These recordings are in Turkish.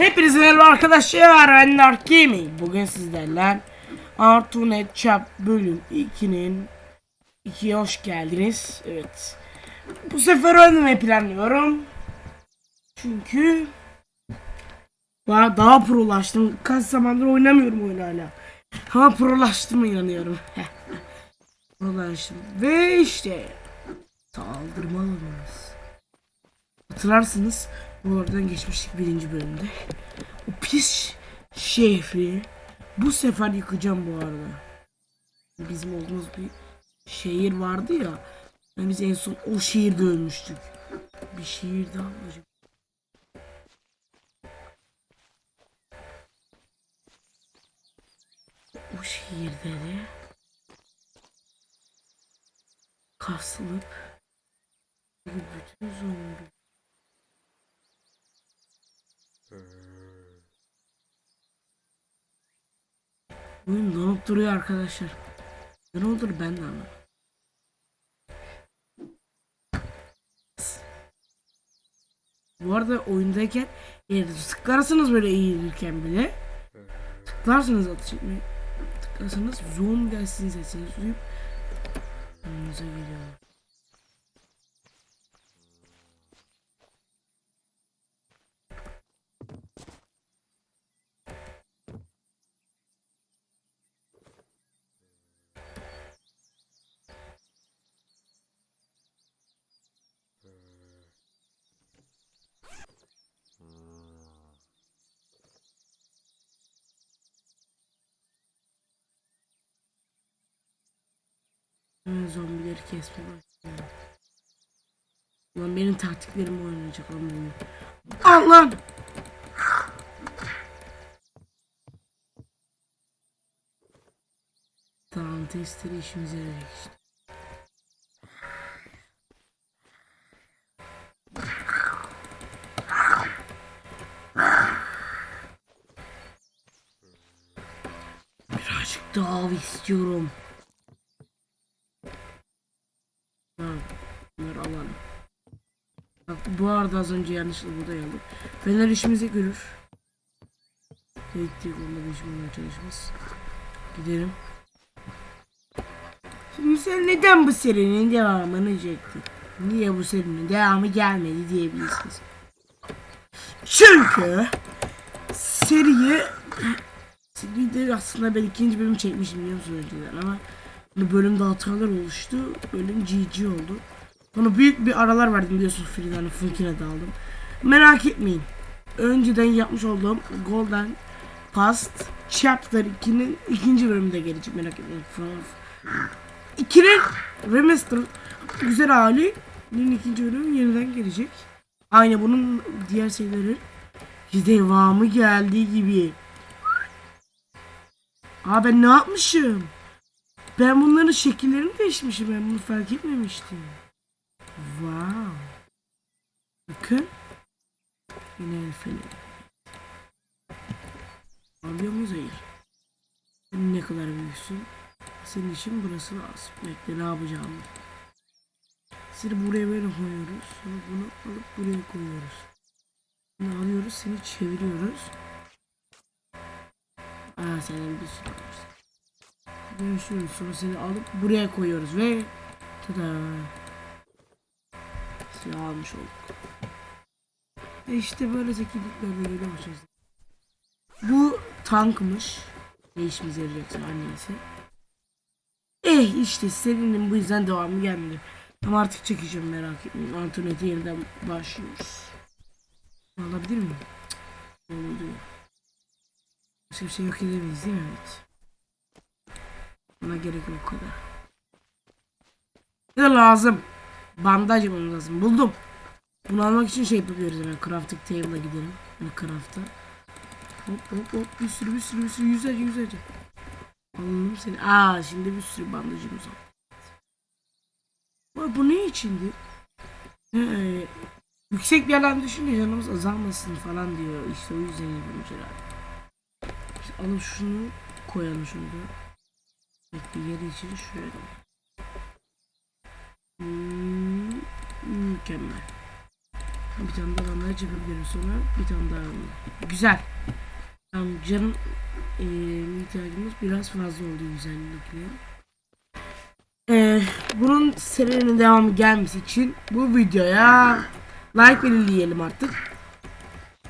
Hepinize merhaba arkadaşlar ben Dark Gaming. Bugün sizlerle Artunet Chap bölüm 2'nin 2'ye hoş geldiniz. Evet. Bu sefer oynamayı planlıyorum. Çünkü daha, daha prolaştım. Kaç zamandır oynamıyorum oyunu hala. Ama prolaştım inanıyorum. Prolaştım. Ve işte Saldırmalıyız Hatırlarsınız bu oradan geçmiştik birinci bölümde. O pis şehri bu sefer yıkacağım bu arada. Bizim olduğumuz bir şehir vardı ya. Yani biz en son o şehirde ölmüştük. Bir şehir daha olacak. O şehirde de kasılıp bütün zombi Oyun donup duruyor arkadaşlar. Ne olur ben de anlamadım. Bu arada oyundayken eğer tıklarsanız böyle eğilirken bile tıklarsanız atış etmeyi zoom gelsin sesiniz duyup yanınıza geliyor. Hemen zombileri kesmeye başlıyorum. Lan benim taktiklerim oynayacak benim. Al lan! Tamam testleri işimize yarayacak işte. Birazcık daha av istiyorum. Tamam. Bunları alalım. Arada az önce yanlışlıkla burada yandık. Fener işimizi görür. Onunla bir iş bulmaya çalışmaz. Gidelim. Şimdi sen neden bu serinin devamını çektin? Niye bu serinin devamı gelmedi diyebilirsiniz. Çünkü seriyi seride aslında ben ikinci bölüm çekmişim biliyor musunuz önceden ama bu bölümde hatalar oluştu. Bölüm GG oldu. Sonra büyük bir aralar verdim biliyorsunuz Fridan'ı Funkine de aldım. Merak etmeyin. Önceden yapmış olduğum Golden Past Chapter 2'nin ikinci bölümünde gelecek merak etmeyin. 2'nin remaster güzel halinin ikinci bölümü yeniden gelecek. Aynı bunun diğer serileri devamı geldiği gibi. Aa ben ne yapmışım? Ben bunların şekillerini değişmişim. Ben bunu fark etmemiştim. Wow. Bakın. Yine el feneri. Alıyor muyuz? Hayır. Ne kadar büyüksün. Senin için burası lazım. Bekle ne yapacağım. Seni buraya böyle koyuyoruz. Sonra bunu alıp buraya koyuyoruz. Bunu alıyoruz. Seni çeviriyoruz. Aa senin bir sürü. Dönüşüyoruz. Sonra seni alıp buraya koyuyoruz ve tada. Silah almış olduk. E işte böyle zekiliklerle böyle başarız. Bu tankmış. Ne işimize yarayacaksa neyse. Eh işte serinin bu yüzden devamı gelmedi. Ama artık çekeceğim merak etmeyin. Antonet'e yeniden başlıyoruz. Alabilir miyim? Cık, Oldu. Başka bir şey yok edemeyiz değil mi? Evet. Buna gerek yok o kadar. Ne lazım? Bandaj lazım. Buldum. Bunu almak için şey yapıyoruz hemen. Crafting table'a gidelim. Yani craft'a. Hop hop hop. Bir sürü bir sürü bir sürü. Yüzlerce yüzlerce. Alalım seni. Aa şimdi bir sürü bandajımız var. Ama bu ne içindi? Ee, yüksek bir yerden düşünce canımız azalmasın falan diyor. İşte o yüzden yapıyormuş herhalde. İşte alıp şunu koyalım şurada. Bir yeri için şöyle. Hmm, mükemmel. Bir tane daha bandaj yapabilirim sonra. Bir tane daha. Güzel. Tamam canım eee ihtiyacımız biraz fazla oldu özellikle. Eee bunun serinin devamı gelmesi için bu videoya like belirleyelim artık.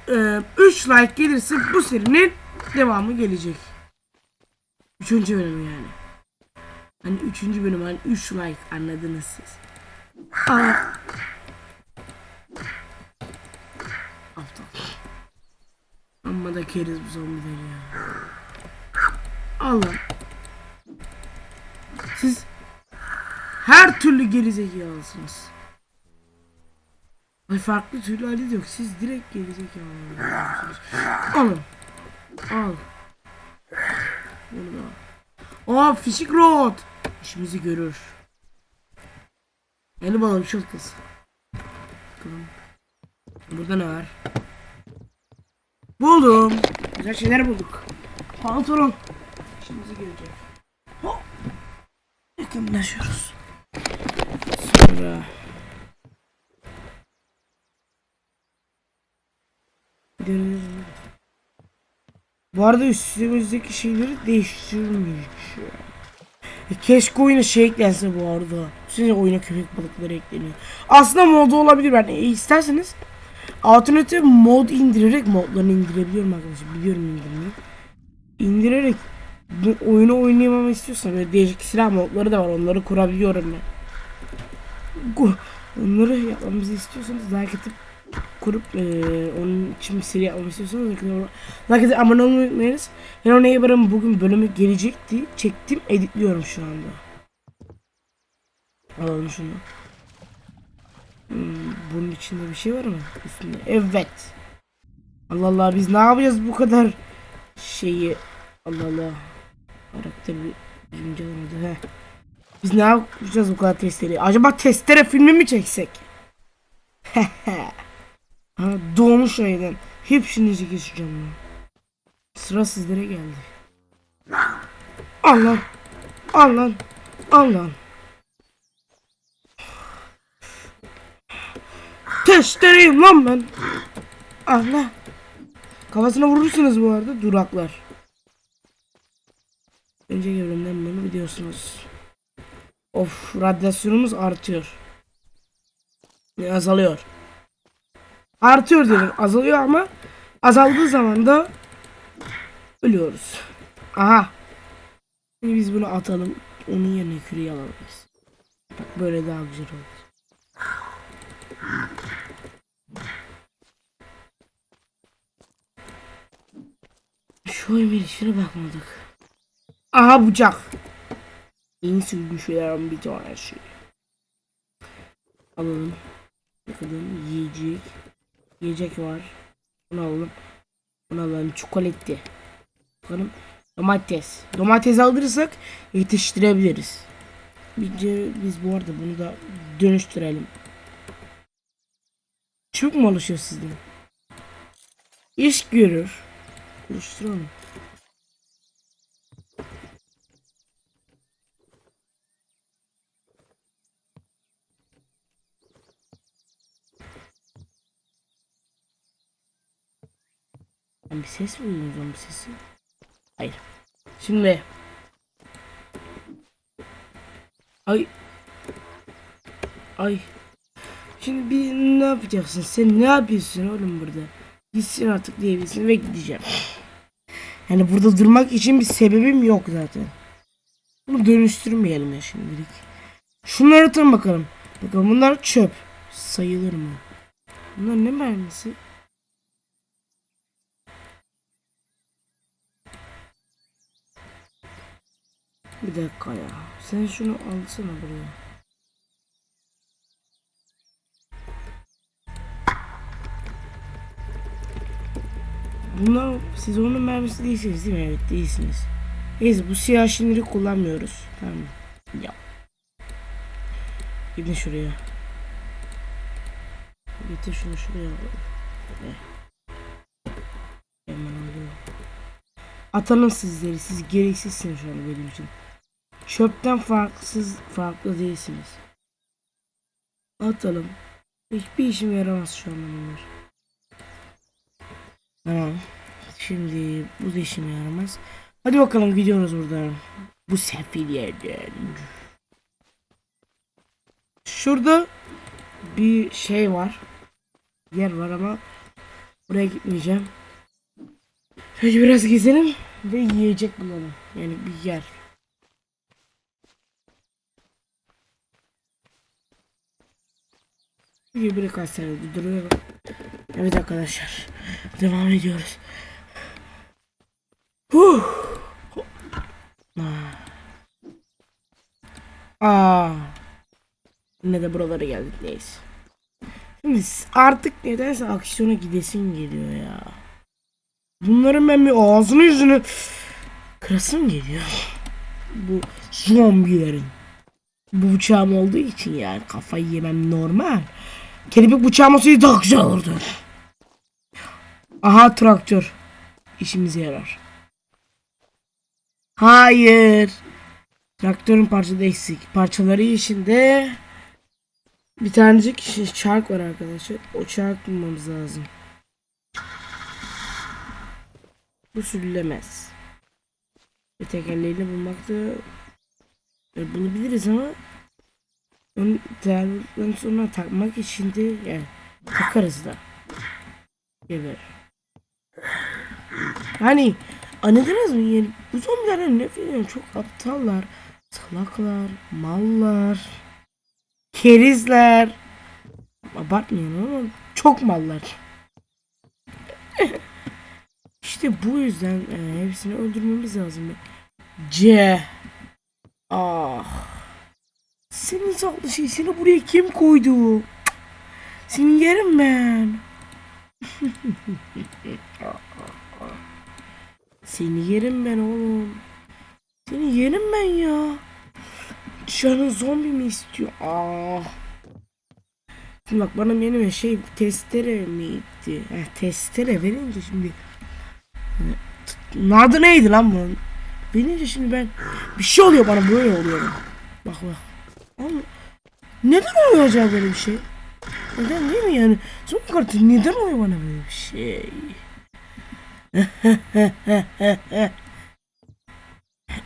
Eee 3 like gelirse bu serinin devamı gelecek. Üçüncü bölüm yani. Hani üçüncü bölüm hani 3 like anladınız siz. Aptal. Amma da keriz bu zombiler ya. Allah. Siz her türlü gerizekalısınız. Ay farklı türlü hali de yok. Siz direkt gerizekalısınız. Alın. Al. Bunu da al. Aa fişik rod. İşimizi görür. Yeni balık çok kız. Bakalım. Burada ne var? Buldum. Güzel şeyler bulduk. Pantolon. İşimizi görecek. Hop. Yakınlaşıyoruz. Sonra. Görüyoruz. Bu arada üstümüzdeki şeyleri değiştirmiş. E, Keşke oyuna şey eklense bu arada. Size oyuna köpek balıkları ekleniyor. Aslında modu olabilir ben. E, isterseniz alternatif mod indirerek modlarını indirebiliyorum arkadaşlar. Biliyorum indirmeyi. İndirerek bu oyunu oynayamamı istiyorsan böyle değişik silah modları da var. Onları kurabiliyorum ben. Onları yapmamızı istiyorsanız like atıp kurup eee, onun için bir seri yapmamı istiyorsanız atıp abone olmayı unutmayınız. Hello Neighbor'ın bugün bölümü gelecekti. Çektim editliyorum şu anda. Alalım şunu. Hmm, bunun içinde bir şey var mı? Üstünde. Evet. Allah Allah biz ne yapacağız bu kadar şeyi Allah Allah karakter bir birinci alamadı he. Biz ne yapacağız bu kadar testleri? Acaba testere filmi mi çeksek? ha, doğmuş aynen. Hepsini geçeceğim ben. Sıra sizlere geldi. Allah. Allah. Allah. Testereyim lan ben. Allah. Kafasına vurursunuz bu arada duraklar. Önceki bölümden bunu biliyorsunuz. Of radyasyonumuz artıyor. Ne azalıyor. Artıyor dedim azalıyor ama azaldığı zaman da ölüyoruz. Aha. Şimdi biz bunu atalım. Onun yerine küreği alalım biz. Bak böyle daha güzel oldu. Şu işine bakmadık. Aha bıçak. En şeylerden bir tanesi. Alalım. Bakalım yiyecek. Yiyecek var. Bunu alalım. Bunu alalım. Çikolatli. Bakalım. Domates. Domates alırsak yetiştirebiliriz. Bence biz bu arada bunu da dönüştürelim. Çok mu alışıyor sizden? İş görür. Oluşturalım. Bir ses mi duydum zombi sesi? Hayır. Şimdi. Ay. Ay. Şimdi bir ne yapacaksın? Sen ne yapıyorsun oğlum burada? Gitsin artık diyebilirsin ve gideceğim. Yani burada durmak için bir sebebim yok zaten. Bunu dönüştürmeyelim ya şimdilik. Şunları atın bakalım. Bakalım bunlar çöp. Sayılır mı? Bunlar ne mermisi? Bir dakika ya. Sen şunu alsana buraya. Bunlar siz onun mermisi değilsiniz değil mi? Evet değilsiniz. Neyse bu siyah şimdilik kullanmıyoruz. Tamam. Ya. Gidin şuraya. Getir şunu şuraya. Alıyorum. Atalım sizleri. Siz gereksizsiniz şu an benim için. Çöpten farksız farklı değilsiniz. Atalım. Hiçbir işime yaramaz şu anda bunlar. Tamam. Şimdi bu da işime yaramaz. Hadi bakalım gidiyoruz buradan. Bu sefil yerden. Şurada bir şey var. Yer var ama buraya gitmeyeceğim. Şöyle biraz gezelim ve yiyecek bulalım. Yani bir yer. Bir birkaç sene. Evet arkadaşlar. Devam ediyoruz. Huh. Ah. Aa. Yine de buralara geldik neyse. Şimdi artık nedense aksiyona gidesin geliyor ya. Bunların ben bir ağzını yüzünü kırasım geliyor. Bu zombilerin. Bu bıçağım olduğu için yani kafayı yemem normal. Kelebek bıçağım olsaydı daha güzel olurdu. Aha traktör. İşimize yarar. Hayır. Traktörün parçası eksik. Parçaları içinde bir tanecik çark var arkadaşlar. O çark bulmamız lazım. Bu sürülemez. Ve tekerleğini bulmakta e, bulabiliriz ama onu değerlikten sonra takmak için de yani takarız da. Geber. Hani anladınız mı? Yani bu zombilerden nefret ediyorum. Çok aptallar, salaklar, mallar, kerizler. Abartmayalım ama çok mallar. İşte bu yüzden e, hepsini öldürmemiz lazım. C. Ah. Senin saklı şey buraya kim koydu? Seni yerim ben. Seni yerim ben oğlum. Seni yerim ben ya. Canın zombi mi istiyor? Ah. Şimdi bak bana benim şey testere miydi? Heh, testere verince şimdi Bunun adı neydi lan bunun? Verince şimdi ben bir şey oluyor bana böyle oluyor. Bak bak. Neden oluyor acaba böyle bir şey? Neden değil mi yani? Son kartı neden oluyor bana böyle bir şey?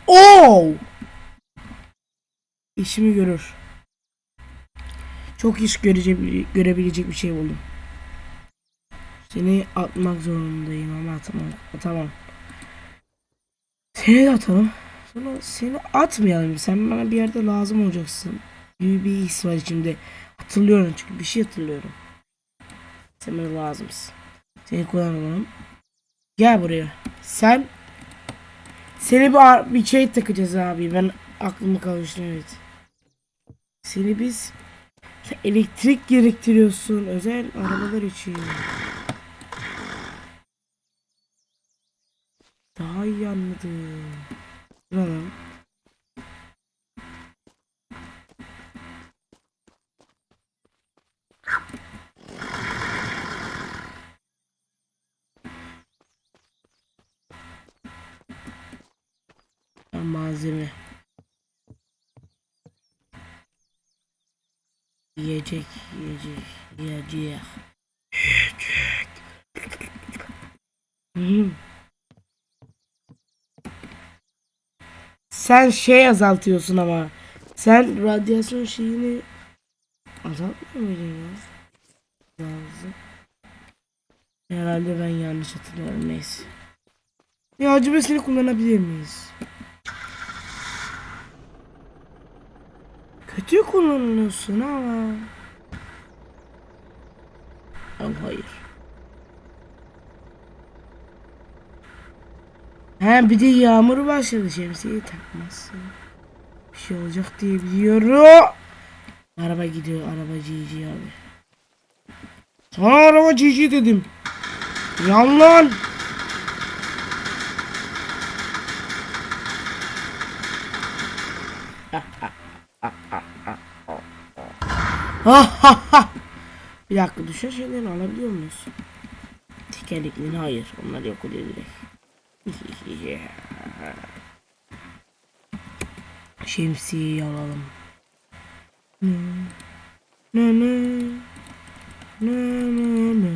oh! İşimi görür. Çok iş görebilecek bir şey buldum. Seni atmak zorundayım ama atamam. Atamam. Seni de atalım. Sonra seni atmayalım. Sen bana bir yerde lazım olacaksın. Gibi bir his var içimde. Hatırlıyorum çünkü bir şey hatırlıyorum. Sen bana lazımsın. Seni kullanalım. Gel buraya. Sen seni bir, bir şey takacağız abi. Ben aklımı kavuştum evet. Seni biz sen elektrik gerektiriyorsun özel arabalar için. Daha iyi anladım. Ha, malzeme. Yiyecek, yiyecek, yiyecek. Yiyecek. Hmm. Sen şey azaltıyorsun ama. Sen radyasyon şeyini azaltmıyor muydun ya? Lazım. Herhalde ben yanlış hatırlıyorum neyse. Ya acaba seni kullanabilir miyiz? Kötü kullanıyorsun ama. Al hayır. Ha bir de yağmur başladı şemsiyeyi takmazsın. Bir şey olacak diye biliyorum. Araba gidiyor araba cici abi. Sana araba cici dedim. Yan lan. bir dakika düşen şeylerini alabiliyor muyuz? Tekerleklerini hayır. Onlar yok oluyor direkt. Şemsiyeyi alalım. Ne ne ne. Na, na, na.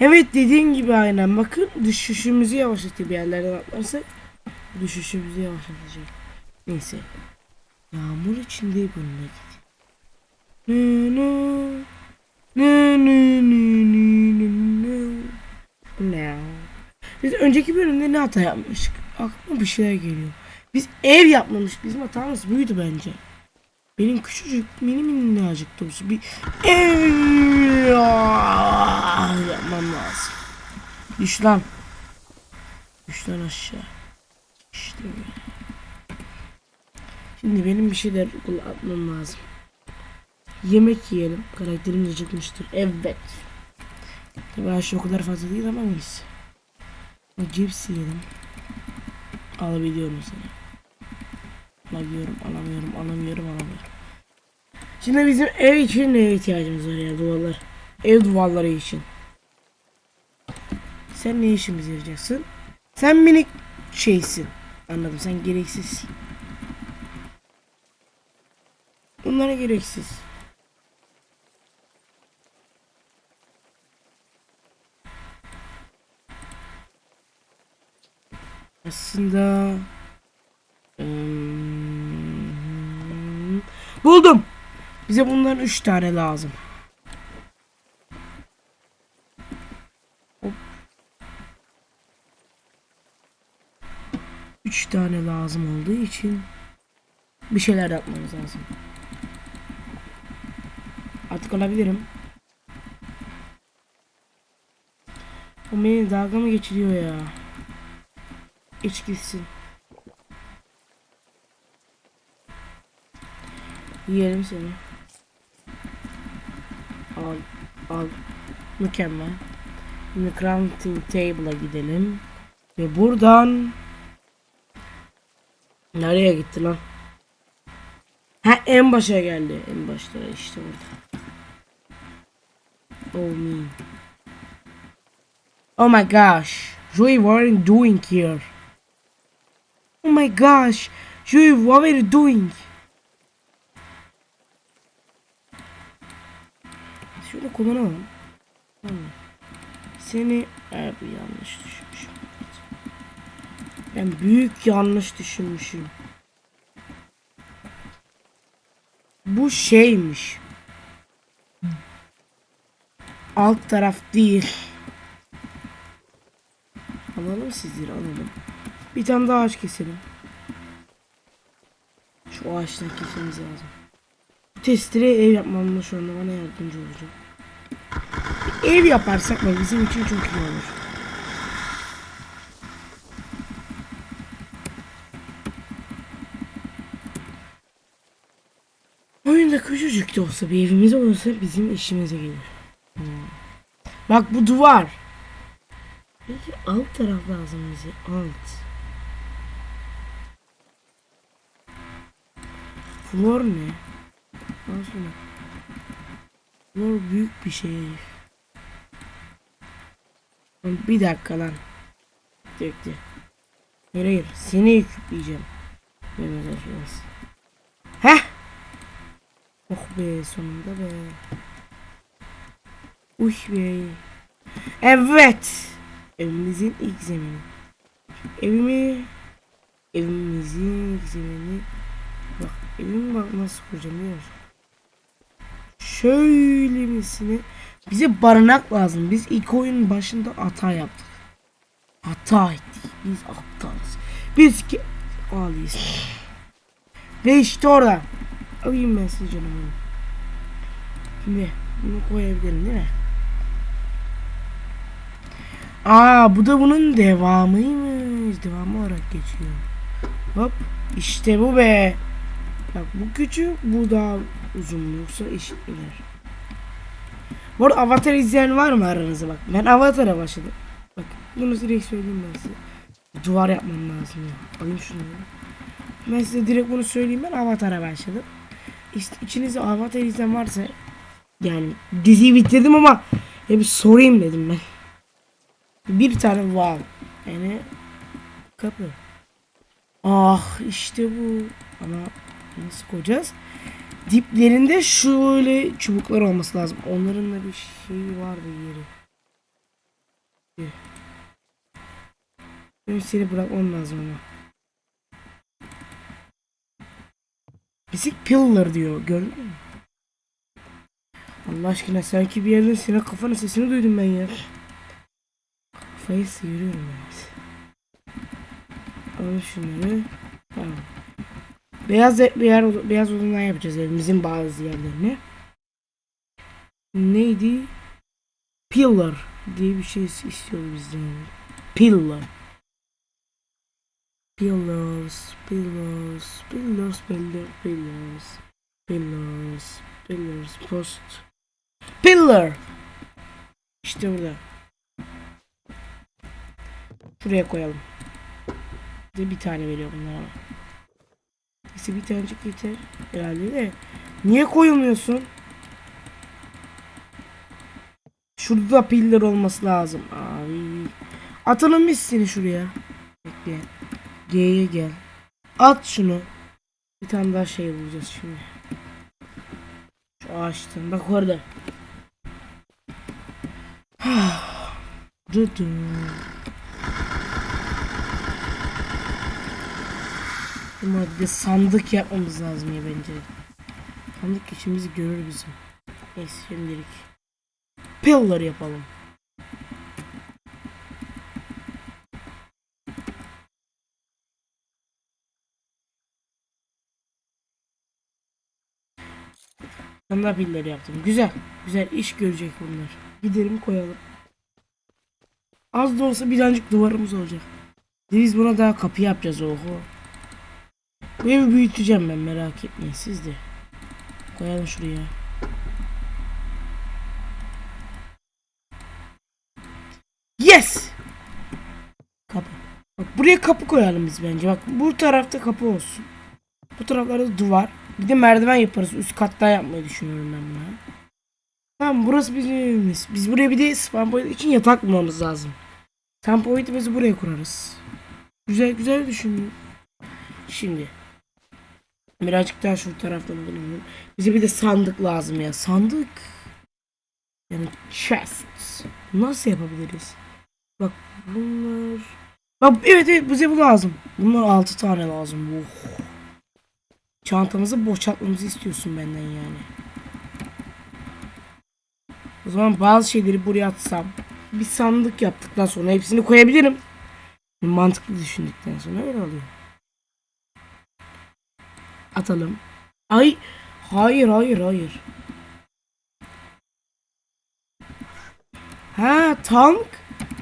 Evet dediğin gibi aynen bakın düşüşümüzü yavaşlatıyor bir yerlerden atlarsak düşüşümüzü yavaşlatacak. Neyse. Yağmur içinde bölüne git. Ne? Biz önceki bölümde ne hata yapmıştık? Aklıma bir şeyler geliyor. Biz ev yapmamıştık. Bizim hatamız buydu bence. Benim küçücük mini minnacık doğrusu bir ev yapmam lazım. Düş lan. Düş lan aşağı. İşte böyle. Şimdi benim bir şeyler atmam lazım. Yemek yiyelim. Karakterimiz acıkmıştır. Evet. Tabii şey o kadar fazla değil ama neyse. Cips yiyelim. Alabiliyorum seni. Alamıyorum, alamıyorum, alamıyorum, alamıyorum. Şimdi bizim ev için neye ihtiyacımız var ya duvarlar? Ev duvarları için. Sen ne işimize yarayacaksın? Sen minik şeysin. Anladım sen gereksizsin. Bunlara gereksiz. Aslında Hmm, buldum. Bize bundan üç tane lazım. Hop. Üç tane lazım olduğu için bir şeyler yapmamız lazım. Artık alabilirim. O beni dalga mı geçiriyor ya? Gitsin. Yiyelim seni. Al, al. Mükemmel. Şimdi crafting table'a gidelim. Ve buradan Nereye gitti lan? Ha en başa geldi. En başta işte burada. Oh me. Oh my gosh. What are you doing here? Oh my gosh. Joey, what are you doing? Şöyle kullanalım. Tamam. Seni abi yanlış düşünmüşüm. Ben büyük yanlış düşünmüşüm. Bu şeymiş. Alt taraf değil. Alalım sizleri alalım. Bir tane daha ağaç keselim. Şu ağaçtan kesmemiz lazım. Testere ev yapmamda şu anda bana yardımcı olacak. Bir ev yaparsak mı bizim için çok iyi olur. Oyunda küçücük de olsa bir evimiz olursa bizim işimize gelir. Hmm. Bak bu duvar. Peki alt taraf lazım bize. Alt. Flor ne? Şunu. Flor büyük bir şey. Bir dakika lan. Bekle. Hayır hayır. Seni yükleyeceğim. Mehmet Aşmaz. Heh. Oh be sonunda be. Uy be. Evet. Evimizin ilk zemini. Evimi evimizin ilk zemini bak evimi bak nasıl kuracağım biliyor musun? Şöylemesine bize barınak lazım. Biz ilk oyunun başında hata yaptık. Hata ettik. Biz aptalız. Biz ki ağlıyız. Ve işte orada. Alayım ben size canım benim. Şimdi bunu koyabilirim değil mi? Aa bu da bunun devamıymış. Devamı olarak geçiyor. Hop işte bu be. Bak bu küçük bu daha uzun yoksa eşit miler? Bu arada Avatar izleyen var mı aranızda bak. Ben Avatar'a başladım. Bak bunu direkt söyleyeyim ben size. Duvar yapmam lazım ya. Alayım şunu ya. Ben size direkt bunu söyleyeyim ben Avatar'a başladım. İşte içinizde Avatar izleyen varsa yani diziyi bitirdim ama hep sorayım dedim ben. Bir tane var. Yani kapı. Ah işte bu. Ama Nasıl koyacağız? Diplerinde şöyle çubuklar olması lazım. Onların da bir şeyi vardı yeri. Ben seni bırakmam lazım ama. Basic pillar diyor. Gördün mü? Allah aşkına sanki bir yerden senin kafanın sesini duydum ben ya. Kafayı sıyırıyorum evet. Al şunları. Tamam. Beyaz yer, beyaz odundan yapacağız evimizin bazı yerlerini. Neydi? Pillar diye bir şey istiyor bizden. Pillar. Pillars, pillars, pillars, pillars, pillars, pillars, pillars, post. Pillar. İşte burada. Şuraya koyalım. Bir tane veriyor bunlar ama. Neyse bir tanecik yeter. Herhalde de. Niye koyulmuyorsun? Şurada piller olması lazım. Abi. Atalım biz seni şuraya. Bekle. G'ye gel. At şunu. Bir tane daha şey bulacağız şimdi. Şu ağaçtan. Bak orada. Dıdı. Ama bir sandık yapmamız lazım ya bence. Sandık işimizi görür bizim. Neyse şimdilik. Pillar yapalım. Ben daha pillar yaptım. Güzel. Güzel iş görecek bunlar. Gidelim koyalım. Az da olsa birazcık duvarımız olacak. Biz buna daha kapı yapacağız oho. Bu evi büyüteceğim ben merak etmeyin siz de. Koyalım şuraya. Yes! Kapı. Bak buraya kapı koyalım biz bence. Bak bu tarafta kapı olsun. Bu taraflarda duvar. Bir de merdiven yaparız. Üst katta yapmayı düşünüyorum ben bunu. Tamam burası bizim evimiz. Biz buraya bir de spam point için yatak bulmamız lazım. Spam point'i biz buraya kurarız. Güzel güzel düşündüm. Şimdi. Birazcık daha şu tarafta bulunalım. Bize bir de sandık lazım ya. Sandık. Yani chest. Nasıl yapabiliriz? Bak bunlar. Bak evet evet bize bu lazım. Bunlar 6 tane lazım. Oh. Çantamızı boşaltmamızı istiyorsun benden yani. O zaman bazı şeyleri buraya atsam. Bir sandık yaptıktan sonra hepsini koyabilirim. Mantıklı düşündükten sonra öyle oluyor. Atalım. Ay hayır hayır hayır. Ha tank.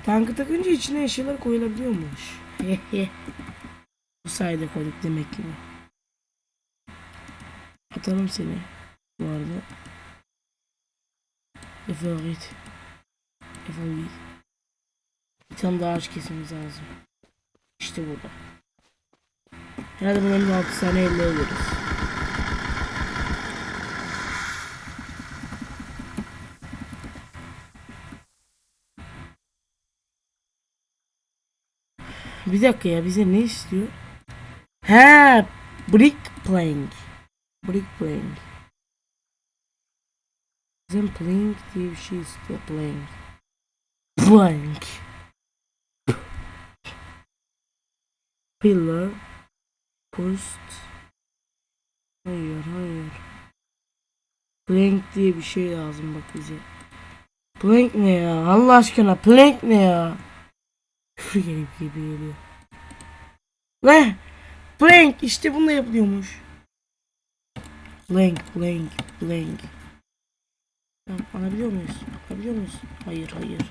Tankı takınca içine eşyalar koyulabiliyormuş. Bu sayede koyduk demek ki. Atalım seni. Bu arada. Defol git. Defol git. Bir tane daha ağaç kesmemiz lazım. İşte burada. Herhalde bunların 6 tane elde ederiz. Bir dakika ya bize ne istiyor? He, brick plank. Brick plank. Bizim plank diye bir şey istiyor plank. Plank. Pillar. Post. Hayır hayır. Plank diye bir şey lazım bak bize. Plank ne ya? Allah aşkına plank ne ya? Küfür gelip gibi geliyor. Ne? Plank işte bununla yapılıyormuş. Plank plank plank. Tamam alabiliyor muyuz? Alabiliyor muyuz? Hayır hayır.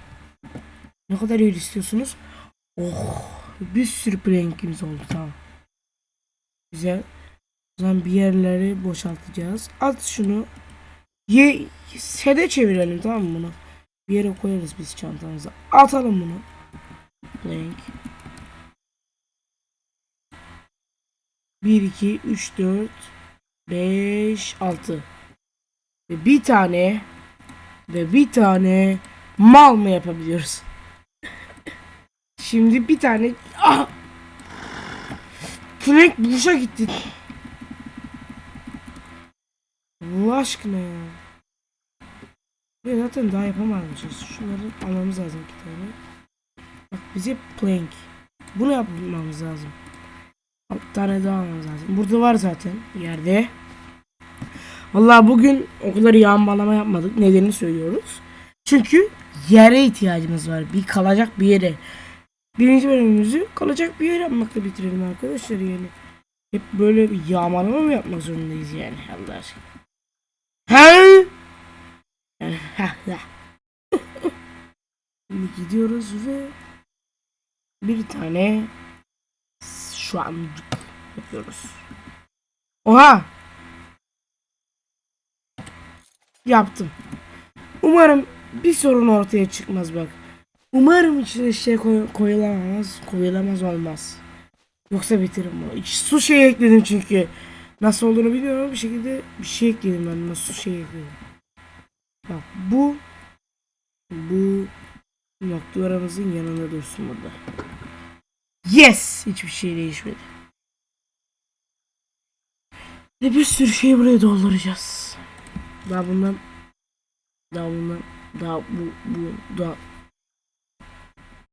Ne kadar yer istiyorsunuz? Oh bir sürü plankimiz oldu tamam. Güzel. O zaman bir yerleri boşaltacağız. At şunu. Ye sede çevirelim tamam mı bunu? Bir yere koyarız biz çantamıza. Atalım bunu. Blank. 1 2 3 4 5 6 ve bir tane ve bir tane mal mı yapabiliyoruz? Şimdi bir tane ah! Frank buluşa gitti. aşkına ya. Ya zaten daha yapamayacağız. Şunları almamız lazım iki tane. Bak bize plank. Bunu yapmamız lazım. Bir tane daha almamız lazım. Burada var zaten yerde. Vallahi bugün o kadar yağmalama yapmadık. Nedenini söylüyoruz. Çünkü yere ihtiyacımız var. Bir kalacak bir yere. Birinci bölümümüzü kalacak bir yere yapmakla bitirelim arkadaşlar yani. Hep böyle bir yağmalama mı yapmak zorundayız yani Allah aşkına. He? Heh, heh. Şimdi gidiyoruz ve bir tane şu an yapıyoruz. Oha! Yaptım. Umarım bir sorun ortaya çıkmaz bak. Umarım içine şey koy, koyulamaz, koyulamaz olmaz. Yoksa bitiririm bunu. Su şey ekledim çünkü. Nasıl olduğunu bilmiyorum ama bir şekilde bir şey ekledim ben. Nasıl su şey ekledim. Bak bu bu noktalarımızın yanında dursun burada. Yes! Hiçbir şey değişmedi. Ve bir sürü şeyi buraya dolduracağız. Daha bundan daha bundan daha bu bu daha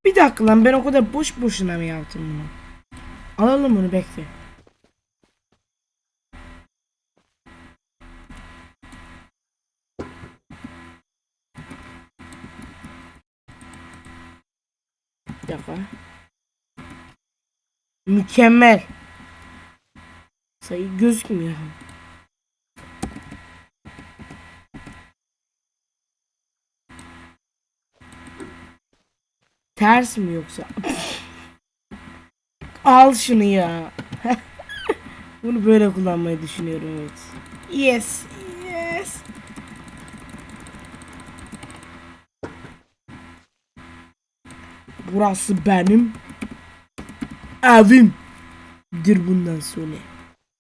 bir dakika lan ben o kadar boş boşuna mı yaptım bunu? Alalım bunu bekle. Bir. Mükemmel. Sayı gözükmüyor. Ters mi yoksa? Al şunu ya. Bunu böyle kullanmayı düşünüyorum evet. Yes. Yes. Burası benim evim. Dir bundan sonra.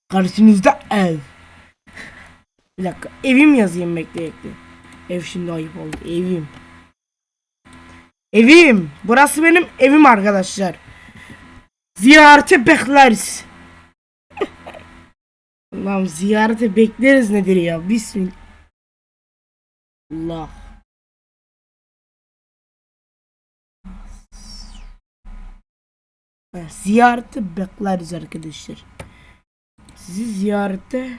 Karşınızda ev. Bir dakika. Evim yazayım bekle bekle. Ev şimdi ayıp oldu. Evim. Evim. Burası benim evim arkadaşlar. Ziyarete bekleriz. Allah'ım ziyarete bekleriz nedir ya? Bismillah. Allah. Ziyarete bekleriz arkadaşlar. Sizi ziyarete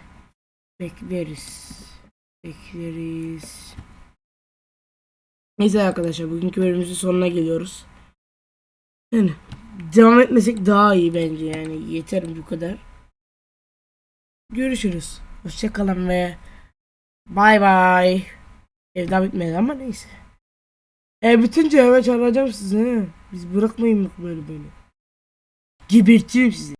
bekleriz. Bekleriz. Neyse arkadaşlar bugünkü bölümümüzün sonuna geliyoruz. Yani devam etmesek daha iyi bence yani yeter bu kadar. Görüşürüz. Hoşçakalın ve bay bay. Ev daha bitmedi ama neyse. E bitince eve çağıracağım sizi. he. Biz bırakmayın böyle böyle. Gebertirim sizi.